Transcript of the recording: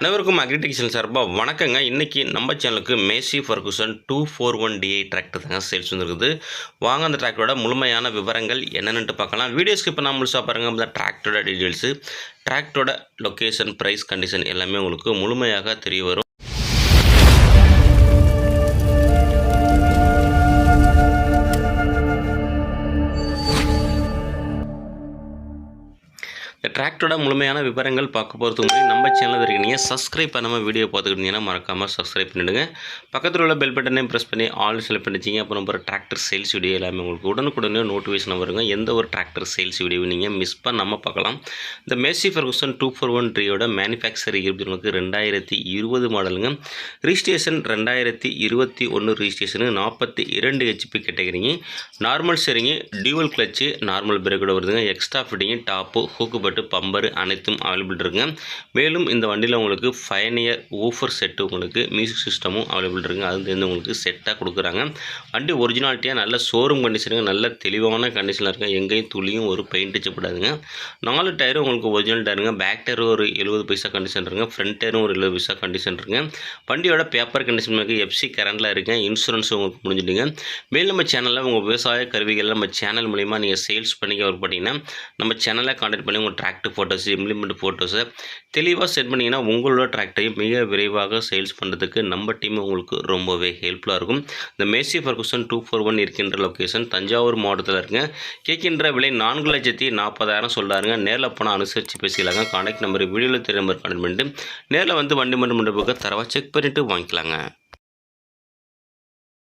அனைவருக்கும் அக்ரிடெக்ஷன் சார்பாக வணக்கங்க. இன்றைக்கி நம்ம சேனலுக்கு Massey Ferguson two four one DI tractor தாங்க சேல்ஸ் வந்துருக்குது. வாங்க அந்த டிராக்டரோட முழுமையான விவரங்கள் என்னென்னு பார்க்கலாம். வீடியோஸ்க்கு இப்போ நான் முழுசாக பாருங்கள் இந்த டிராக்டரோட டீட்டெயில்ஸு டிராக்டரோட லொக்கேஷன் ப்ரைஸ் கண்டிஷன் எல்லாமே உங்களுக்கு முழுமையாக தெரிய வரும். டிராக்டரோட முழுமையான விவரங்கள் பார்க்க போகிறதுக்கு முன்னாடி நம்ம சேனலில் இருக்கீங்க சப்ஸ்கிரைப் பண்ணாமல் வீடியோ பார்த்துக்கிட்டீங்கன்னா மறக்காமல் சப்ஸ்கிரைப் பண்ணிவிடுங்க பக்கத்தில் உள்ள பெல் பட்டனையும் ப்ரெஸ் பண்ணி ஆல் செலக்ட் பண்ணிச்சிங்க அப்புறம் ஒரு டிராக்டர் சேல்ஸ் வீடியோ எல்லாமே உங்களுக்கு உடனுக்குடனே நோட்டிஃபிகேஷன் வருங்க. எந்த ஒரு டிராக்டர் சேல்ஸ் வீடியோ நீங்கள் மிஸ் பண்ணாமல் பார்க்கலாம். இந்த Massey Ferguson two four one ட்ரீயோட manufacture இருப்பவங்களுக்கு ரெண்டாயிரத்தி இருபது மாடலுங்க ரிஜிஸ்ட்ரேஷன் ரெண்டாயிரத்தி இருபத்தி ஒன்று ரிஜிஸ்ட்ரேஷனு நாற்பத்தி இரண்டு ஹெச்பி கேட்டகிறீங்க நார்மல் சரிங்க டியூவல் கிளச்சு நார்மல் பிரேக்கோட வருதுங்க. எக்ஸ்ட்ரா ஃபிட்டிங்கு டாப்பு ஹூக்கு பட்டு பம்பரு அனைத்தும் அவைலபிள் இருக்குங்க மேலும் இந்த வண்டியில் உங்களுக்கு ஃபைனியர் இயர் ஊஃபர் செட்டு உங்களுக்கு மியூசிக் சிஸ்டமும் அவைலபிள் இருக்குங்க அது வந்து உங்களுக்கு செட்டாக கொடுக்குறாங்க. வண்டி ஒரிஜினாலிட்டியாக நல்ல ஷோரூம் கண்டிஷனுங்க நல்ல தெளிவான கண்டிஷனில் இருக்குங்க எங்கேயும் துளியும் ஒரு பெயிண்ட் அடிச்சப்படாதுங்க நாலு டயரும் உங்களுக்கு ஒரிஜினல் டயருங்க பேக் டயர் ஒரு எழுபது பைசா கண்டிஷன் இருக்குங்க ஃப்ரண்ட் டயரும் ஒரு எழுபது பைசா கண்டிஷன் இருக்குங்க வண்டியோட பேப்பர் கண்டிஷன் இருக்குது எஃப்சி கரண்டில் இருக்குங்க இன்சூரன்ஸ் உங்களுக்கு முடிஞ்சுட்டுங்க மேலும் நம்ம சேனலில் உங்கள் விவசாய கருவிகள் நம்ம சேனல் மூலிமா நீங்கள் சேல்ஸ் பண்ணிக்க ஒரு பார்த்தீங்கன்னா நம்ம சேனலை கான்டாக்ட் பண்ணி உங்கள் டிராக்டர் ஃபோட்டோஸ் இம்ப்ளிமெண்ட் ஃபோட்டோஸை தெளிவாக செட் பண்ணிங்கன்னா உங்களோட ட்ராக்டையும் மிக விரைவாக சேல்ஸ் பண்ணுறதுக்கு நம்ம டீம் உங்களுக்கு ரொம்பவே ஹெல்ப்ஃபுல்லாக இருக்கும். இந்த Massey Ferguson two four one இருக்கின்ற லொக்கேஷன் தஞ்சாவூர் மாவட்டத்தில் இருக்குங்க. கேட்கின்ற விலை நான்கு லட்சத்தி நாற்பதாயிரம் சொல்கிறாருங்க நேரில் போனால் அனுசரித்து பேசிக்கலாங்க. கான்டாக்ட் நம்பர் வீடியோவில் தெரிய நம்பர் கனெக்ட் பண்ணிட்டு நேரில் வந்து வண்டி மட்டும் மண்டபத்தை தரவா செக் பண்ணிவிட்டு வாங்கிக்கலாங்க.